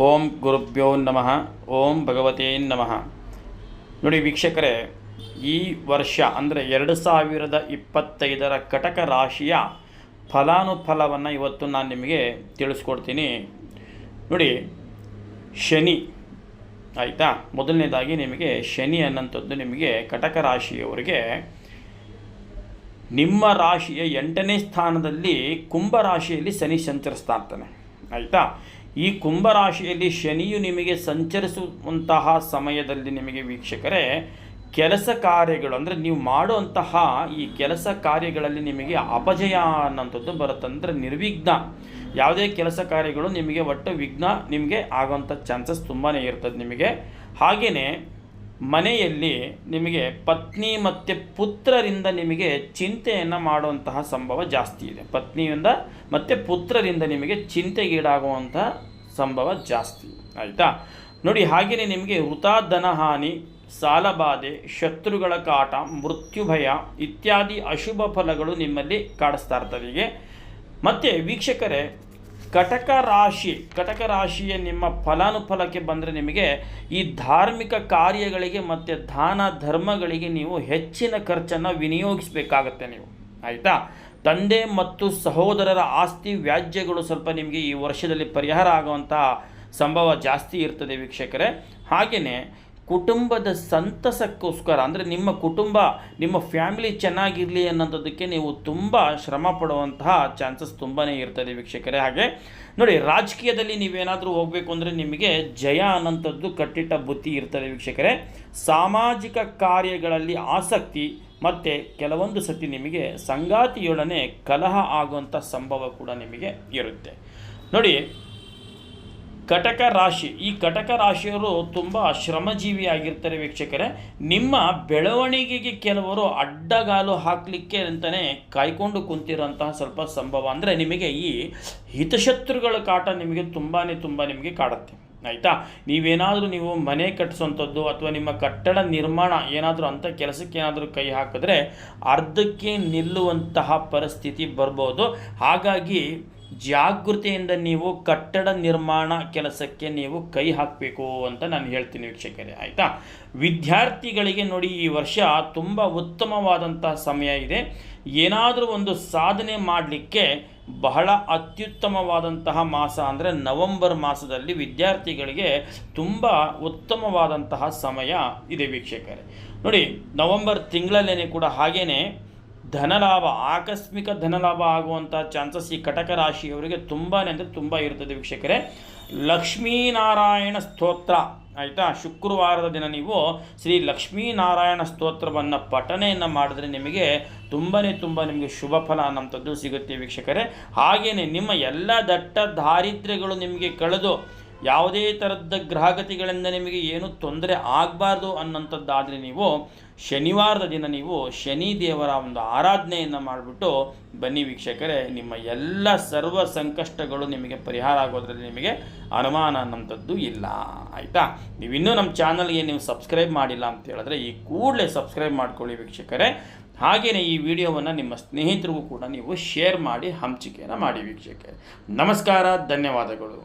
ಓಂ ಗುರುಭ್ಯೋ ನಮಃ, ಓಂ ಭಗವತೇ ನಮಃ. ನೋಡಿ ವೀಕ್ಷಕರೇ, ಈ ವರ್ಷ ಅಂದರೆ ಎರಡು ಸಾವಿರದ ಇಪ್ಪತ್ತೈದರ ಕಟಕ ರಾಶಿಯ ಫಲಾನುಫಲವನ್ನು ಇವತ್ತು ನಾನು ನಿಮಗೆ ತಿಳಿಸ್ಕೊಡ್ತೀನಿ. ನೋಡಿ, ಶನಿ, ಆಯಿತಾ? ಮೊದಲನೇದಾಗಿ ನಿಮಗೆ ಶನಿ ಅನ್ನೋಂಥದ್ದು ನಿಮಗೆ ಕಟಕ ರಾಶಿಯವರಿಗೆ ನಿಮ್ಮ ರಾಶಿಯ ಎಂಟನೇ ಸ್ಥಾನದಲ್ಲಿ ಕುಂಭ ರಾಶಿಯಲ್ಲಿ ಶನಿ ಸಂಚರಿಸ್ತಾ ಇರ್ತಾನೆ, ಆಯಿತಾ? ಈ ಕುಂಭರಾಶಿಯಲ್ಲಿ ಶನಿಯು ನಿಮಗೆ ಸಂಚರಿಸುವಂತಹ ಸಮಯದಲ್ಲಿ ನಿಮಗೆ ವೀಕ್ಷಕರೇ, ಕೆಲಸ ಕಾರ್ಯಗಳು ಅಂದರೆ ನೀವು ಮಾಡುವಂತಹ ಈ ಕೆಲಸ ಕಾರ್ಯಗಳಲ್ಲಿ ನಿಮಗೆ ಅಪಜಯ ಅನ್ನೋಂಥದ್ದು ಬರುತ್ತೆ. ಅಂದರೆ ನಿರ್ವಿಘ್ನ. ಯಾವುದೇ ಕೆಲಸ ಕಾರ್ಯಗಳು ನಿಮಗೆ ಒಟ್ಟು ವಿಘ್ನ ನಿಮಗೆ ಆಗುವಂಥ ಚಾನ್ಸಸ್ ತುಂಬಾ ಇರ್ತದೆ ನಿಮಗೆ. ಹಾಗೆಯೇ ಮನೆಯಲ್ಲಿ ನಿಮಗೆ ಪತ್ನಿ ಮತ್ತು ಪುತ್ರರಿಂದ ನಿಮಗೆ ಚಿಂತೆಯನ್ನು ಮಾಡುವಂತಹ ಸಂಭವ ಜಾಸ್ತಿ ಇದೆ. ಪತ್ನಿಯಿಂದ ಮತ್ತು ಪುತ್ರರಿಂದ ನಿಮಗೆ ಚಿಂತೆಗೀಡಾಗುವಂತಹ ಸಂಭವ ಜಾಸ್ತಿ. ಆಯಿತಾ? ನೋಡಿ ಹಾಗೆಯೇ ನಿಮಗೆ ವೃಥಾ ಧನಹಾನಿ ಸಾಲಬಾಧೆ, ಶತ್ರುಗಳ ಕಾಟ, ಮೃತ್ಯು ಭಯ ಇತ್ಯಾದಿ ಅಶುಭ ಫಲಗಳು ನಿಮ್ಮಲ್ಲಿ ಕಾಡಿಸ್ತಾ ಇರ್ತದೆ ಹೀಗೆ ಮತ್ತು ವೀಕ್ಷಕರೇ ಕಟಕ ರಾಶಿ ಕಟಕ ರಾಶಿಯ ನಿಮ್ಮ ಫಲಾನುಫಲಕ್ಕೆ ಬಂದರೆ ನಿಮಗೆ ಈ ಧಾರ್ಮಿಕ ಕಾರ್ಯಗಳಿಗೆ ಮತ್ತು ದಾನ ಧರ್ಮಗಳಿಗೆ ನೀವು ಹೆಚ್ಚಿನ ಖರ್ಚನ್ನು ವಿನಿಯೋಗಿಸಬೇಕಾಗತ್ತೆ ನೀವು. ಆಯಿತಾ? ತಂದೆ ಮತ್ತು ಸಹೋದರರ ಆಸ್ತಿ ವ್ಯಾಜ್ಯಗಳು ಸ್ವಲ್ಪ ನಿಮಗೆ ಈ ವರ್ಷದಲ್ಲಿ ಪರಿಹಾರ ಆಗುವಂಥ ಸಂಭವ ಜಾಸ್ತಿ ಇರ್ತದೆ ವೀಕ್ಷಕರೇ. ಹಾಗೆಯೇ ಕುಟುಂಬದ ಸಂತಸಕ್ಕೋಸ್ಕರ, ಅಂದರೆ ನಿಮ್ಮ ಕುಟುಂಬ, ನಿಮ್ಮ ಫ್ಯಾಮಿಲಿ ಚೆನ್ನಾಗಿರಲಿ ಅನ್ನೋಂಥದ್ದಕ್ಕೆ ನೀವು ತುಂಬ ಶ್ರಮ ಪಡುವಂತಹ ಚಾನ್ಸಸ್ ತುಂಬಾ ಇರ್ತದೆ ವೀಕ್ಷಕರೇ. ಹಾಗೆ ನೋಡಿ, ರಾಜಕೀಯದಲ್ಲಿ ನೀವೇನಾದರೂ ಹೋಗಬೇಕು ಅಂದರೆ ನಿಮಗೆ ಜಯ ಅನ್ನೋಂಥದ್ದು ಕಟ್ಟಿಟ್ಟ ಬುತ್ತಿ ಇರ್ತದೆ ವೀಕ್ಷಕರೇ. ಸಾಮಾಜಿಕ ಕಾರ್ಯಗಳಲ್ಲಿ ಆಸಕ್ತಿ, ಮತ್ತು ಕೆಲವೊಂದು ಸತಿ ನಿಮಗೆ ಸಂಗಾತಿಯೊಡನೆ ಕಲಹ ಆಗುವಂಥ ಸಂಭವ ಕೂಡ ನಿಮಗೆ ಇರುತ್ತೆ. ನೋಡಿ ಕಟಕ ರಾಶಿ. ಈ ಕಟಕ ರಾಶಿಯವರು ತುಂಬ ಶ್ರಮಜೀವಿ ಆಗಿರ್ತಾರೆ ವೀಕ್ಷಕರೇ. ನಿಮ್ಮ ಬೆಳವಣಿಗೆಗೆ ಕೆಲವರು ಅಡ್ಡಗಾಲು ಹಾಕಲಿಕ್ಕೆ ಅಂತಲೇ ಕಾಯ್ಕೊಂಡು ಕುಂತಿರೋಂತಹ ಸ್ವಲ್ಪ ಸಂಭವ ಅಂದರೆ ನಿಮಗೆ ಈ ಹಿತಶತ್ರುಗಳ ಕಾಟ ನಿಮಗೆ ತುಂಬಾ ತುಂಬ ನಿಮಗೆ ಕಾಡುತ್ತೆ. ಆಯಿತಾ? ನೀವೇನಾದರೂ ನೀವು ಮನೆ ಕಟ್ಟಿಸೋಂಥದ್ದು ಅಥವಾ ನಿಮ್ಮ ಕಟ್ಟಡ ನಿರ್ಮಾಣ ಏನಾದರೂ ಅಂಥ ಕೆಲಸಕ್ಕೆ ಏನಾದರೂ ಕೈ ಹಾಕಿದ್ರೆ ಅರ್ಧಕ್ಕೆ ನಿಲ್ಲುವಂತಹ ಪರಿಸ್ಥಿತಿ ಬರ್ಬೋದು. ಹಾಗಾಗಿ ಜಾಗೃತಿಯಿಂದ ನೀವು ಕಟ್ಟಡ ನಿರ್ಮಾಣ ಕೆಲಸಕ್ಕೆ ನೀವು ಕೈ ಹಾಕಬೇಕು ಅಂತ ನಾನು ಹೇಳ್ತೀನಿ ವೀಕ್ಷಕರೇ, ಆಯಿತಾ? ವಿದ್ಯಾರ್ಥಿಗಳಿಗೆ ನೋಡಿ, ಈ ವರ್ಷ ತುಂಬ ಉತ್ತಮವಾದಂತಹ ಸಮಯ ಇದೆ. ಏನಾದರೂ ಒಂದು ಸಾಧನೆ ಮಾಡಲಿಕ್ಕೆ ಬಹಳ ಅತ್ಯುತ್ತಮವಾದಂತಹ ಮಾಸ ಅಂದರೆ ನವಂಬರ್ ಮಾಸದಲ್ಲಿ ವಿದ್ಯಾರ್ಥಿಗಳಿಗೆ ತುಂಬ ಉತ್ತಮವಾದಂತಹ ಸಮಯ ಇದೆ ವೀಕ್ಷಕರೇ. ನೋಡಿ, ನವಂಬರ್ ತಿಂಗಳಲ್ಲೇ ಕೂಡ ಹಾಗೇ ಧನಲಾಭ, ಆಕಸ್ಮಿಕ ಧನಲಾಭ ಆಗುವಂಥ ಚಾನ್ಸಸ್ ಈ ಕಟಕ ರಾಶಿಯವರಿಗೆ ತುಂಬಾ ಅಂದರೆ ತುಂಬ ಇರುತ್ತದೆ ವೀಕ್ಷಕರೇ. ಲಕ್ಷ್ಮೀನಾರಾಯಣ ಸ್ತೋತ್ರ, ಆಯಿತಾ? ಶುಕ್ರವಾರದ ದಿನ ನೀವು ಶ್ರೀ ಲಕ್ಷ್ಮೀನಾರಾಯಣ ಸ್ತೋತ್ರವನ್ನು ಪಠನೆಯನ್ನು ಮಾಡಿದ್ರೆ ನಿಮಗೆ ತುಂಬಾ ತುಂಬ ನಿಮಗೆ ಶುಭ ಫಲ ಅನ್ನೋಂಥದ್ದು ಸಿಗುತ್ತೆ ವೀಕ್ಷಕರೇ. ಹಾಗೆಯೇ ನಿಮ್ಮ ಎಲ್ಲ ದಟ್ಟ ದಾರಿದ್ರ್ಯಗಳು ನಿಮಗೆ ಕಳೆದು ಯಾವುದೇ ಥರದ ಗ್ರಹಗತಿಗಳಿಂದ ನಿಮಗೆ ಏನು ತೊಂದರೆ ಆಗಬಾರ್ದು ಅನ್ನೋಂಥದ್ದಾದರೆ ನೀವು ಶನಿವಾರದ ದಿನ ನೀವು ಶನಿ ದೇವರ ಒಂದು ಆರಾಧನೆಯನ್ನು ಮಾಡಿಬಿಟ್ಟು ಬನ್ನಿ ವೀಕ್ಷಕರೇ, ನಿಮ್ಮ ಎಲ್ಲ ಸರ್ವ ಸಂಕಷ್ಟಗಳು ನಿಮಗೆ ಪರಿಹಾರ ಆಗೋದ್ರಲ್ಲಿ ನಿಮಗೆ ಅನುಮಾನ ಅನ್ನೋಂಥದ್ದು ಇಲ್ಲ. ಆಯಿತಾ? ನೀವು ಇನ್ನೂ ನಮ್ಮ ಚಾನಲ್ಗೆ ನೀವು ಸಬ್ಸ್ಕ್ರೈಬ್ ಮಾಡಿಲ್ಲ ಅಂತ ಹೇಳಿದ್ರೆ ಈ ಕೂಡಲೇ ಸಬ್ಸ್ಕ್ರೈಬ್ ಮಾಡ್ಕೊಳ್ಳಿ ವೀಕ್ಷಕರೇ. ಹಾಗೆಯೇ ಈ ವಿಡಿಯೋವನ್ನು ನಿಮ್ಮ ಸ್ನೇಹಿತರಿಗೂ ಕೂಡ ನೀವು ಶೇರ್ ಮಾಡಿ ಹಂಚಿಕೆಯನ್ನು ಮಾಡಿ ವೀಕ್ಷಕರೇ. ನಮಸ್ಕಾರ, ಧನ್ಯವಾದಗಳು.